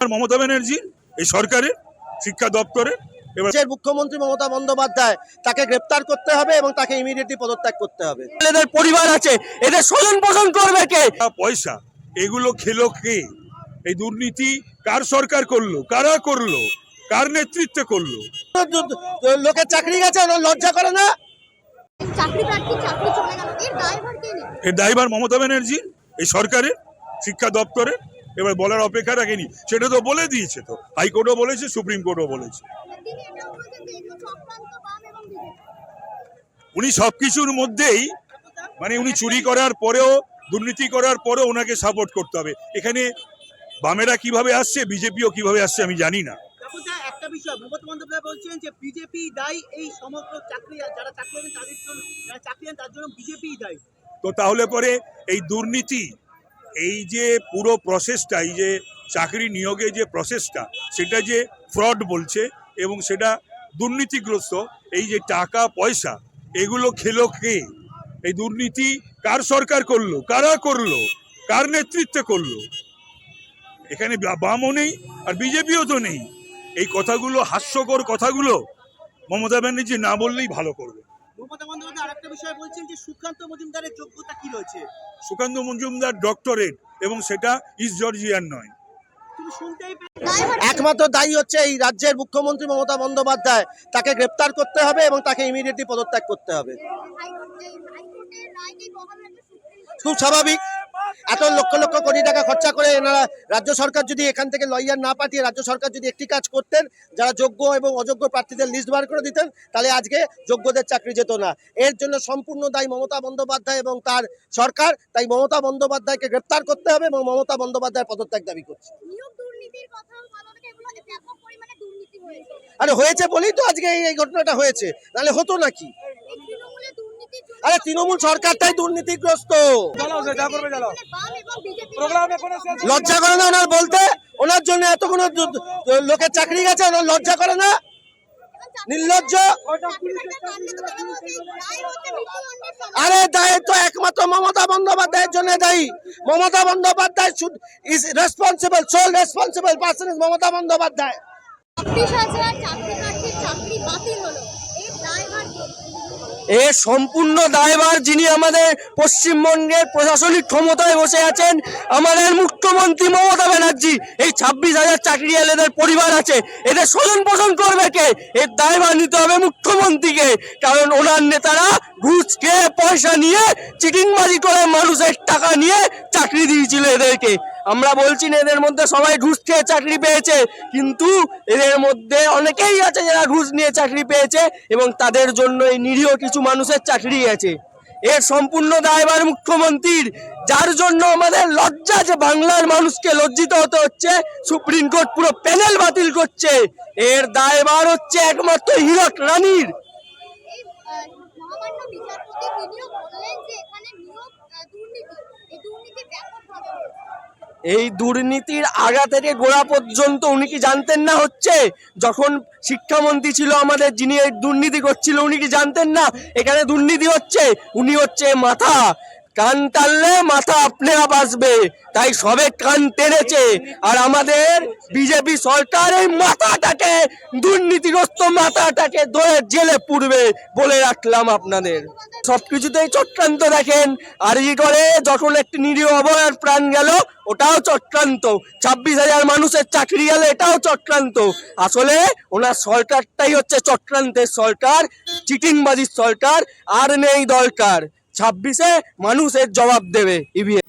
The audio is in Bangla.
আর মমতা ব্যানার্জি এই সরকারের শিক্ষা দপ্তরে এবার রাজ্যের মুখ্যমন্ত্রী মমতা বন্দ্যোপাধ্যায় তাকে গ্রেপ্তার করতে হবে এবং তাকে ইমিডিয়েটলি পদত্যাগ করতে হবে। এদের পরিবার আছে এদের স্বজন পোষণ করবে কে? পয়সা এগুলো খেলো কে? এই দুর্নীতি কার সরকার করল? কারা করল? কার নেতৃত্বে করল? লোকের চাকরি গেছে লজ্জা করে না? চাকরি প্রার্থী চাকরি চলে গেল এর দায়ভার এর দায়ভার মমতা ব্যানার্জি এই সরকারের শিক্ষা দপ্তরে এবার বলার অপেক্ষা রাখেনি। সেটা তো বলে দিয়েছে তো। হাইকোর্টও বলেছে সুপ্রিম কোর্টও বলেছে। উনি সব সবকিছুর মধ্যেই মানে উনি চুরি করার পরেও দুর্নীতি করার পরেও ওনাকে সাপোর্ট করতে হবে। এখানে বামেরা কীভাবে আসছে বিজেপিও কীভাবে আসছে আমি জানি না। একটা বিষয় মমতা বন্দ্যোপাধ্যায় বলছেন যে বিজেপি দায়ী এই সমগ্র চাকরি যারা চাকরি তাদের জন্য যারা চাকরি তার জন্য বিজেপি দায়ী। তো তাহলে পরে এই দুর্নীতি এই যে পুরো প্রসেসটা এই যে চাকরি নিয়োগে যে প্রসেসটা সেটা যে ফ্রড বলছে এবং সেটা দুর্নীতিগ্রস্ত, এই যে টাকা, পয়সা, এগুলো খেলো কে? এই দুর্নীতি কার সরকার করল? কারা করল? কার নেতৃত্বে করল? এখানে বামও নেই আর বিজেপিও তো নেই। এই কথাগুলো, হাস্যকর কথাগুলো মমতা ব্যানার্জি না বললেই ভালো করবে। বলছেন যে সুকান্ত মজুমদারের যোগ্যতা কি রয়েছে? সুকান্ত মজুমদার ডক্টরেট এবং সেটা ইস্ট জর্জিয়ার নয়। একমাত্র দায়ী হচ্ছে এই রাজ্যের মুখ্যমন্ত্রী মমতা বন্দ্যোপাধ্যায়। তাকে গ্রেপ্তার করতে হবে এবং তাকে ইমিডিয়েটলি পদত্যাগ করতে হবে। খুব স্বাভাবিক। এত লক্ষ লক্ষ কোটি টাকা খরচা করে এনারা রাজ্য সরকার যদি এখান থেকে লয়ার না পাঠিয়ে রাজ্য সরকার যদি একটি কাজ করতেন, যারা যোগ্য এবং অযোগ্য প্রার্থীদের লিস্ট বার করে দিতেন, তাহলে আজকে যোগ্যদের চাকরি যেত না। এর জন্য সম্পূর্ণ দায়ী মমতা বন্দ্যোপাধ্যায় এবং তার সরকার। তাই মমতা বন্দ্যোপাধ্যায়কে গ্রেপ্তার করতে হবে এবং মমতা বন্দ্যোপাধ্যায়ের পদত্যাগ দাবি করছে। আরে হয়েছে বলেই তো আজকে এই- ঘটনাটা হয়েছে। নাহলে হতো নাকি? আরে তৃণমূল সরকারটাই দুর্নীতিগ্রস্ত। বাম এবং বিজেপি লজ্জা করে না ওনার বলতে? ওনার জন্য এত কোনো লোকের চাকরি গেছে ওনার লজ্জা করে না? নির্লজ্জ। আরে দায় তো একমাত্র মমতা বন্দ্যোপাধ্যায়ের জন্য দায়ী। Mamata Bandyopadhyay is responsible sole responsible person is Mamata Bandyopadhyay. চাকরি বাতিল হলো। এ সম্পূর্ণ দায়ভার যিনি আমাদের পশ্চিমবঙ্গের প্রশাসনিক ক্ষমতায় বসে আছেন, আমাদের মুখ্যমন্ত্রী মমতা ব্যানার্জি। এই ছাব্বিশ হাজার চাকরিয়ালেদের পরিবার আছে, এদের স্বজন পোষণ করবে কে? এর দায়ভার নিতে হবে মুখ্যমন্ত্রীকে, কারণ ওনার নেতারা ঘুষ খেয়ে পয়সা নিয়ে, চিটিংবাজি করে মানুষের টাকা নিয়ে চাকরি দিয়েছিল এদেরকে। আমরা বলছি না এদের মধ্যে সবাই ঘুষ খেয়ে চাকরি পেয়েছে, কিন্তু এদের মধ্যে অনেকেই আছে যারা ঘুষ নিয়ে চাকরি পেয়েছে এবং তাদের জন্য এই নিরীহ কিছু মানুষের চাকরি আছে। এর সম্পূর্ণ দায়ভার মুখ্যমন্ত্রীর, যার জন্য আমাদের লজ্জা যে বাংলার মানুষকে লজ্জিত হতে হচ্ছে, সুপ্রিম কোর্ট পুরো প্যানেল বাতিল করছে। এর দায়ভার হচ্ছে একমাত্র হীরক রানীর। দুর্নীতি ব্যাপকভাবে এই দুর্নীতির আগা থেকে গোড়া পর্যন্ত উনি কি জানতেন না হচ্ছে? যখন শিক্ষামন্ত্রী ছিল আমাদের, যিনি এই দুর্নীতি করছিল, উনি কি জানতেন না? এখানে দুর্নীতি হচ্ছে, উনি হচ্ছে মাথা। কান টানলে মাথা আপনি আপ আসবে। তাই সবে কান টেনেছে। আর আমাদের বিজেপি সরকার এই মাথাটাকে, দুর্নীতিগ্রস্ত মাথাটাকে ধরে জেলে পুড়বে বলে রাখলাম আপনাদের। সবকিছুতেই চক্রান্ত দেখেন। আর ই করে যখন একটি নিরীহ অবয়ার প্রাণ গেল, ওটাও চক্রান্ত। ছাব্বিশ হাজার মানুষের চাকরি গেল, এটাও চক্রান্ত। আসলে ওনার সরকারটাই হচ্ছে চক্রান্তের সরকার, চিটিংবাজির সরকার, আর নেই দরকার। ছাব্বিশে মানুষের জবাব দেবে ইভিএম